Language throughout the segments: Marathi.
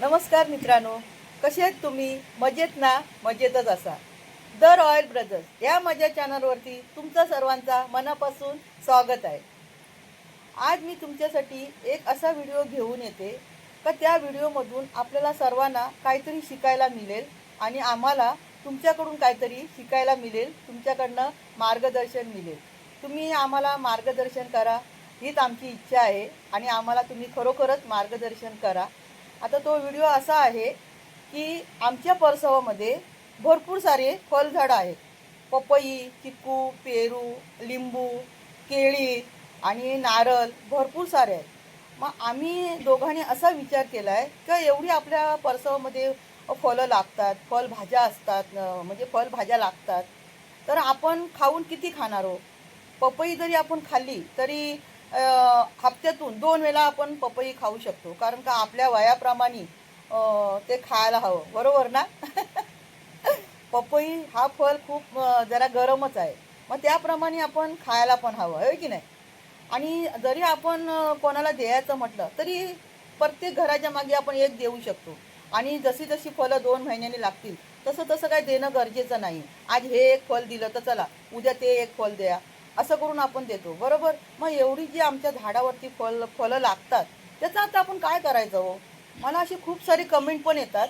नमस्कार मित्रांनो कसे आहेत तुम्ही? मजेत ना? मजेतच असा द रॉयल ब्रदर्स या मजा चॅनलवरती तुमचा सर्वांचा मनापासून स्वागत आहे. आज मी तुमच्यासाठी एक असा व्हिडिओ घेऊन येते का त्या व्हिडिओमधून आपल्याला सर्वांना काहीतरी शिकायला मिळेल आणि आम्हाला तुमच्याकडून काहीतरी शिकायला मिळेल तुमच्याकडनं मार्गदर्शन मिळेल. तुम्ही आम्हाला मार्गदर्शन करा हीच आमची इच्छा आहे आणि आम्हाला तुम्ही खरोखरच मार्गदर्शन करा. आता तो व्हिडिओ असा आहे की आमच्या परसवामध्ये भरपूर सारे फळझाडं आहेत. पपई चिक्कू पेरू लिंबू केळी आणि नारळ भरपूर सारे आहेत. मग आम्ही दोघांनी असा विचार केला आहे का एवढी आपल्या परसवामध्ये फळं लागतात फळभाज्या असतात म्हणजे फळभाज्या लागतात. तर आपण खाऊन किती खाणार हो? पपई जरी आपण खाल्ली तरी हप्त्यातून दोन वेळा आपण पपई खाऊ शकतो. कारण का आपल्या वयाप्रमाणे ते खायला हवं. बरोबर ना? पपई हा फळ खूप जरा गरमच आहे. मग त्याप्रमाणे आपण खायला पण हवं आहे की नाही? आणि जरी आपण कोणाला द्यायचं म्हटलं तरी प्रत्येक घराच्या मागे आपण एक देऊ शकतो. आणि जशी जशी फळं दोन महिन्यांनी लागतील तसं तसं काय देणं गरजेचं नाही. आज हे एक फळ दिलं तर चला उद्या ते एक फल द्या. असं करून आपण देतो. बरोबर? मग एवढी जी आमच्या झाडावरती फल फळं लागतात त्याचं आता आपण काय करायचं हो? मला अशी खूप सारी कमेंट पण येतात.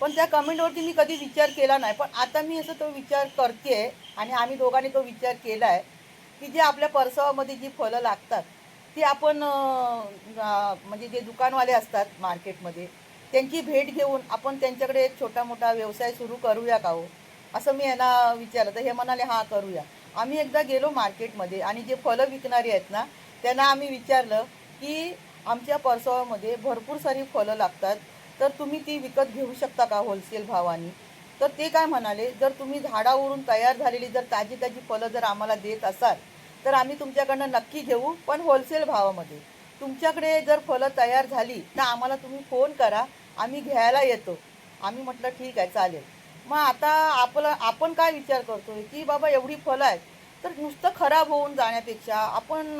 पण त्या कमेंटवरती मी कधी विचार केला नाही. पण आता मी असं तो विचार करते आणि आम्ही दोघांनी तो विचार केला आहे की जे आपल्या परसवामध्ये जी फळं लागतात ती आपण म्हणजे जे दुकानवाले असतात मार्केटमध्ये त्यांची भेट घेऊन आपण त्यांच्याकडे एक छोटा मोठा व्यवसाय सुरू करूया का हो? असं मी यांना विचारलं. तर हे म्हणाले हां करूया. आम्ही एकदा गेलो मार्केटमध्ये आणि जे फळं विकणारे आहेत ना त्यांना आम्ही विचारलं की आमच्या परसवामध्ये भरपूर सारी फळं लागतात तर तुम्ही ती विकत घेऊ शकता का होलसेल भावाने? तर ते काय म्हणाले जर तुम्ही झाडावरून तयार झालेली जर ताजी ताजी फळं जर आम्हाला देत असाल तर आम्ही तुमच्याकडनं नक्की घेऊ पण होलसेल भावामध्ये. तुमच्याकडे जर फळं तयार झाली तर आम्हाला तुम्ही फोन करा आम्ही घ्यायला येतो. आम्ही म्हटलं ठीक आहे चालेल. मग आता आपलं आपण काय विचार करतोय की बाबा एवढी फळं आहेत तर नुसतं खराब होऊन जाण्यापेक्षा आपण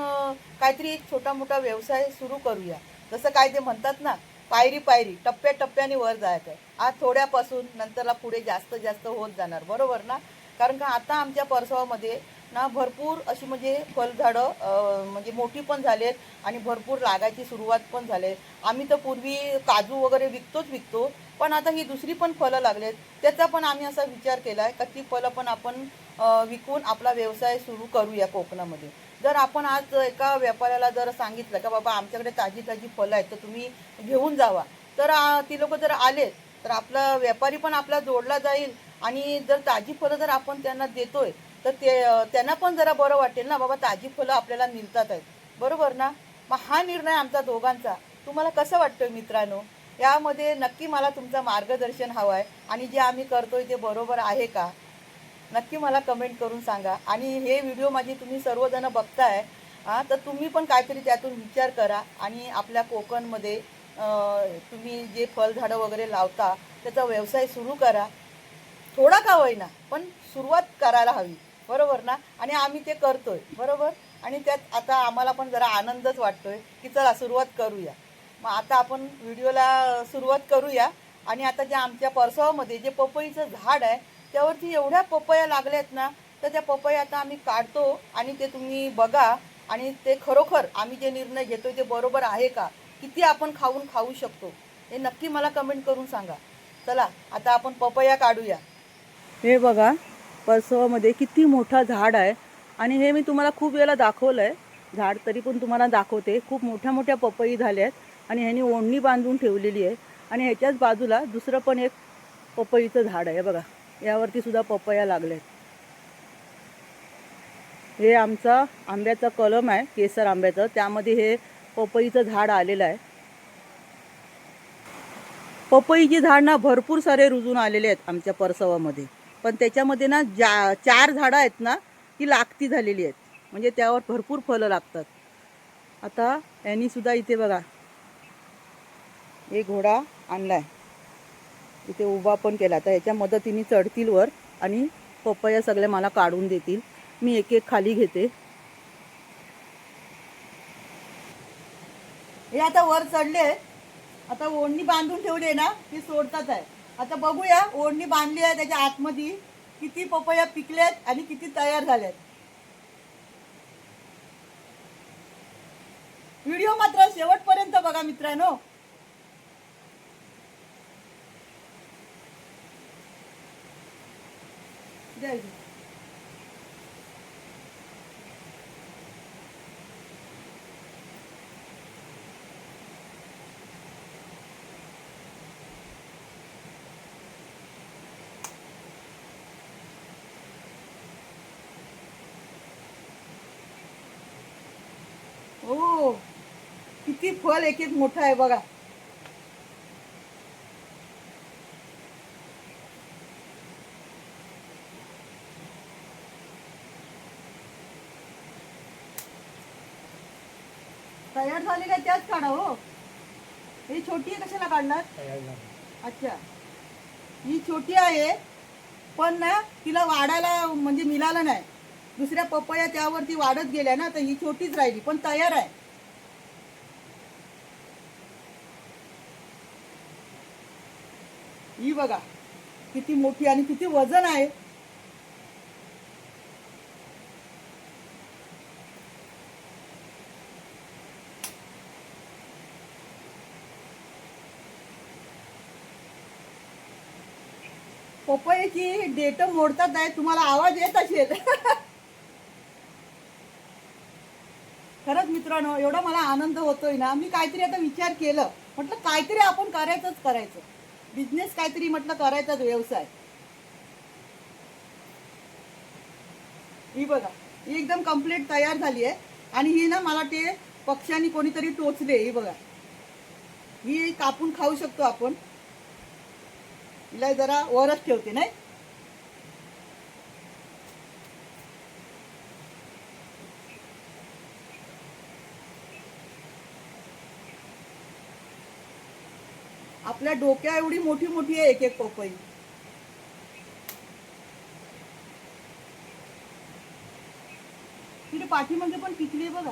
काहीतरी एक छोटा मोठा व्यवसाय सुरू करूया. जसं काय ते म्हणतात ना पायरी पायरी टप्प्या टप्प्याने वर जायचं. आहे आज थोड्यापासून नंतरला पुढे जास्त जास्त होत जाणार. बरोबर ना? कारण का आता आमच्या परसवामध्ये ना भरपूर अशी म्हणजे फळझाडं म्हणजे मोठी पण झालेत आणि भरपूर लागायची सुरुवात पण झाले आम्ही तर पूर्वी काजू वगैरे विकतोच विकतो पण आता ही दुसरी पण फळं लागलेत. त्याचा पण आम्ही असा विचार केला आहे का ती फळं पण आपण विकून आपला व्यवसाय सुरू करूया कोकणामध्ये. जर आपण आज एका व्यापाऱ्याला जर सांगितलं का बाबा आमच्याकडे ताजी ताजी फळं आहेत तर तुम्ही घेऊन जावा. तर ती लोक जर आले तर आपला व्यापारी पण आपला जोडला जाईल आणि जर ताजी फळं जर आपण त्यांना देतोय तर ते त्यांना पण जरा बरं वाटेल ना बाबा ताजी फुलं आपल्याला मिळतात आहेत. बरोबर ना? मग हा निर्णय आमचा दोघांचा. तुम्हाला कसं वाटतं मित्रांनो? यामध्ये नक्की मला तुमचं मार्गदर्शन हवं आहे आणि जे आम्ही करतोय ते बरोबर आहे का? नक्की मला कमेंट करून सांगा. आणि हे व्हिडिओ माझी तुम्ही सर्वजण बघताय हां तर तुम्ही पण काहीतरी त्यातून विचार करा आणि आपल्या कोकणमध्ये तुम्ही जे फळझाडं वगैरे लावता त्याचा व्यवसाय सुरू करा. थोडा का होईना पण सुरुवात करायला हवी. बरोबर ना? आणि आम्ही ते करतोय बरोबर? आणि त्यात आता आम्हाला पण जरा आनंदच वाटतोय की चला सुरुवात करूया. मग आता आपण व्हिडिओला सुरुवात करूया. आणि आता जे आमच्या परसवामध्ये जे पपईचं झाड आहे त्यावरती एवढ्या पपया लागल्यात ना तर त्या पपया आता आम्ही काढतो आणि ते तुम्ही बघा. आणि ते खरोखर आम्ही जे निर्णय घेतोय ते बरोबर आहे का? किती आपण खाऊन खाऊ शकतो? हे नक्की मला कमेंट करून सांगा. चला आता आपण पपया काढूया. हे बघा परसवामध्ये किती मोठा झाड आहे. आणि हे मी तुम्हाला खूप वेळेला दाखवलं आहे झाड तरी पण तुम्हाला दाखवते. खूप मोठ्या मोठ्या पपई झाल्या आहेत आणि ह्यानी ओढणी बांधून ठेवलेली आहे. आणि ह्याच्याच बाजूला दुसरं पण एक पपईचं झाड आहे. बघा यावरती सुद्धा पपया लागल्या आहेत हे आमचा आंब्याचा कलम आहे केसर आंब्याचं. त्यामध्ये हे पपईचं झाड आलेलं आहे. पपईची झाड ना भरपूर सारे रुजून आलेले आहेत आमच्या परसवामध्ये. पण त्याच्यामध्ये ना जा चार झाडं आहेत ना ती लागती झालेली आहेत. म्हणजे त्यावर भरपूर फळं लागतात. आता यांनी सुद्धा इथे बघा एक घोडा आणलाय. इथे उभा पण केला. तर याच्या मदतीने चढतील वर आणि पपया सगळ्या मला काढून देतील. मी एक एक खाली घेते. हे आता वर चढले. आता ओढणी बांधून ठेवली आहे ना ती सोडतात आहे. आता बघूया ओढणी बांधली आहे त्याच्या आतमध्ये. किती पपया पिकल्यात आणि किती तयार झाल्यात व्हिडिओ मात्र शेवटपर्यंत बघा मित्रांनो. जय जय. ओ किती फल एक एक मोठं आहे बघा. तयार झालेल्या त्याच काढा हो. ही छोटी आहे कशाला काढणार? अच्छा. ही छोटी आहे पण ना तिला वाढायला म्हणजे मिळालं नाही. दुसऱ्या पपया त्यावरती वाढत गेल्या ना तर ही छोटीच राहिली पण तयार आहे. ही बघा किती मोठी आणि किती वजन आहे. पपईची डेट मोडतात आहे तुम्हाला आवाज येत असेल. खरंच मित्रांनो एवढा मला आनंद होतोय ना मी काहीतरी आता विचार केलं. म्हटलं काहीतरी आपण करायचंच करायचं. बिझनेस काहीतरी म्हटलं करायचाच व्यवसाय. ही बघा ही एकदम कंप्लीट तयार झाली आहे. आणि ही ना मला ते पक्ष्यांनी कोणीतरी टोचले ही बघा. ही कापून खाऊ शकतो आपण. हिला जरा वरच ठेवते नाही? आपल्या डोक्या एवढी मोठी मोठी आहे एक एक पपई. तिथे पाठीमध्ये पण पिकली आहे बघा.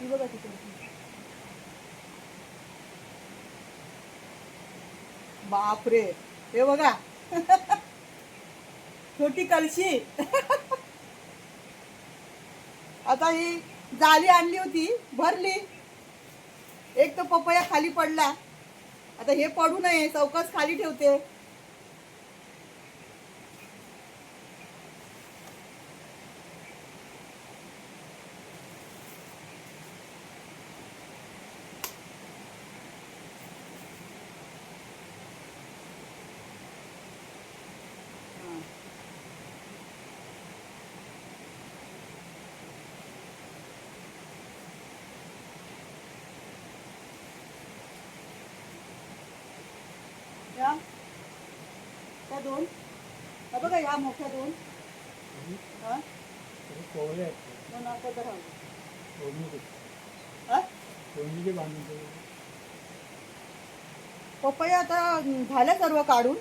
ती बघा तिकडे. बापरे हे बघा. छोटी कलशी. आता ही जाली आणली होती भरली. एक तर पपया खाली पडला. आता हे पडू नये चौकस खाली ठेवते हा. या मोठ्या दोन? हा बघा ह्या मोठ्या दोन. हा? दोन आता तर हा? पपया आता झाल्या सर्व काढून.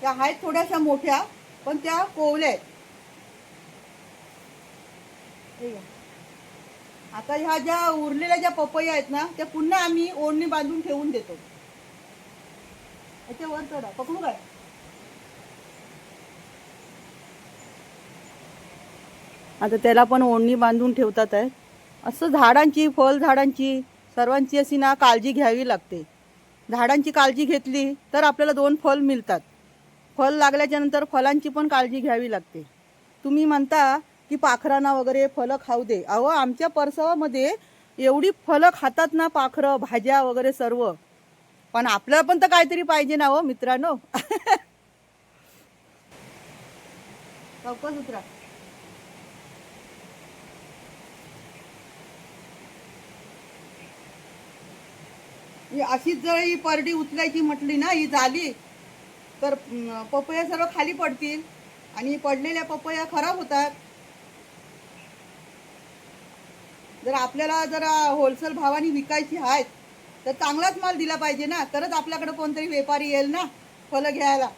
त्या आहेत थोड्याशा मोठ्या पण त्या कोवल्या आहेत. आता ह्या ज्या उरलेल्या ज्या पपया आहेत ना त्या पुन्हा आम्ही ओढणी बांधून ठेवून देतो. याच्यावर चढा. पकडू काय? आता त्याला पण ओढणी बांधून ठेवतात आहे. असं झाडांची फळ झाडांची सर्वांची अशी ना काळजी घ्यावी लागते. झाडांची काळजी घेतली तर आपल्याला दोन फळ मिळतात. फळ लागल्याच्यानंतर फलांची फळांची पण काळजी घ्यावी लागते. तुम्ही म्हणता की पाखरांना वगैरे फळं खाऊ दे. अहो आमच्या परसवामध्ये एवढी फळं खातात ना पाखरं भाज्या वगैरे सर्व. पण आपल्याला पण तर काहीतरी पाहिजे ना हो मित्रांनो. ही अशीच जर ही परडी उचलायची म्हटली ना ही झाली तर पपया सर्व खाली पडतील आणि पडलेल्या पपया खराब होतात. जर आपल्याला जर होलसेल भावाने विकायची आहेत तर चांगलाच माल दिला पाहिजे ना. तरच आपल्याकडे कोणतरी व्यापारी येईल ना फलं घ्यायला.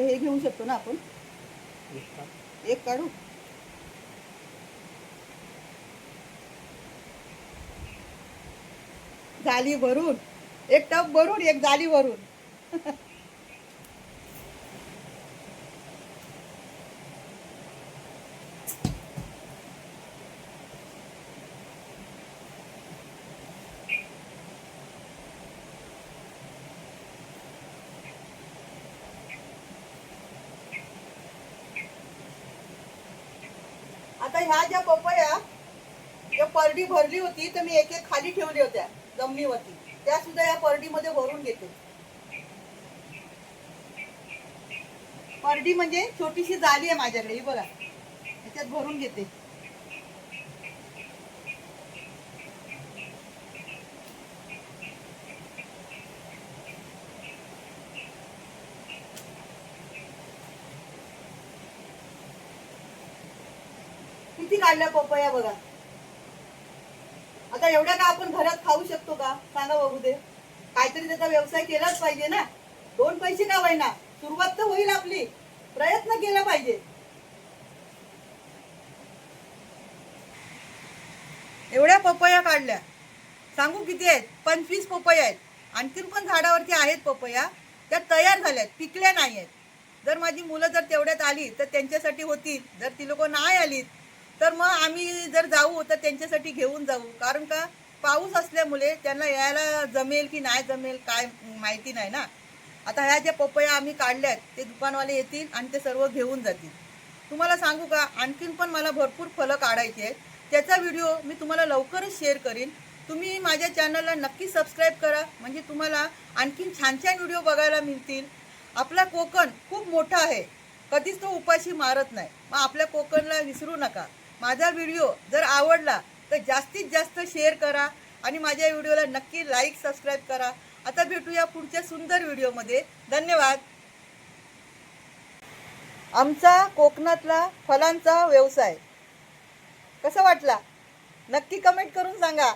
आता हे घेऊ शकतो ना आपण? एक काढू. जाली भरून. एक टप भरून एक जाली भरून. आता ह्या ज्या पपया ज्या परडी भरली होती तर मी एक एक खाली ठेवली होत्या जमिनीवरती. त्या सुद्धा या परडीमध्ये भरून घेते. परडी म्हणजे छोटीशी जाली आहे माझ्याकडे ही बघा. त्याच्यात भरून घेते किती काढल्या पपया बघा. आता एवढ्या का आपण घरात खाऊ शकतो का? सांगा बघू दे. काहीतरी त्याचा व्यवसाय केलाच पाहिजे ना. दोन पैसे का होईना? सुरुवात तर होईल आपली. प्रयत्न केला पाहिजे. एवढ्या पपया काढल्या. सांगू किती आहेत? पंचवीस पपया आहेत. आणखीन पण झाडावरती आहेत पपया. त्या तयार झाल्यात पिकल्या नाही आहेत जर माझी मुलं जर तेवढ्यात आली तर त्यांच्यासाठी होतील. जर ती लोक नाही आलीत तर मग आम्ही जर जाऊ तर त्यांच्यासाठी घेऊन जाऊ. कारण का पाऊस असल्यामुळे त्यांना यायला जमेल की नाही जमेल काय माहिती नाही ना. आता ह्या ज्या पपया आम्ही काढल्यात ते दुकानवाले येतील आणि ते सर्व घेऊन जातील. तुम्हाला सांगू का आणखीन पण मला भरपूर फळं काढायची आहेत. त्याचा व्हिडिओ मी तुम्हाला लवकरच शेअर करीन. तुम्ही माझ्या चॅनलला नक्की सबस्क्राईब करा. म्हणजे तुम्हाला आणखीन छान छान व्हिडिओ बघायला मिळतील. आपला कोकण खूप मोठा आहे. कधीच तो उपाशी मारत नाही. मग आपल्या कोकणला विसरू नका. माझा व्हिडिओ जर आवडला तर जास्तीत जास्त शेअर करा आणि माझ्या व्हिडिओला नक्की लाईक सबस्क्राईब करा. आता भेटूया पुढच्या सुंदर व्हिडिओमध्ये धन्यवाद. आमचा कोकणातला फलांचा व्यवसाय. कसा वाटला? नक्की कमेंट करून सांगा.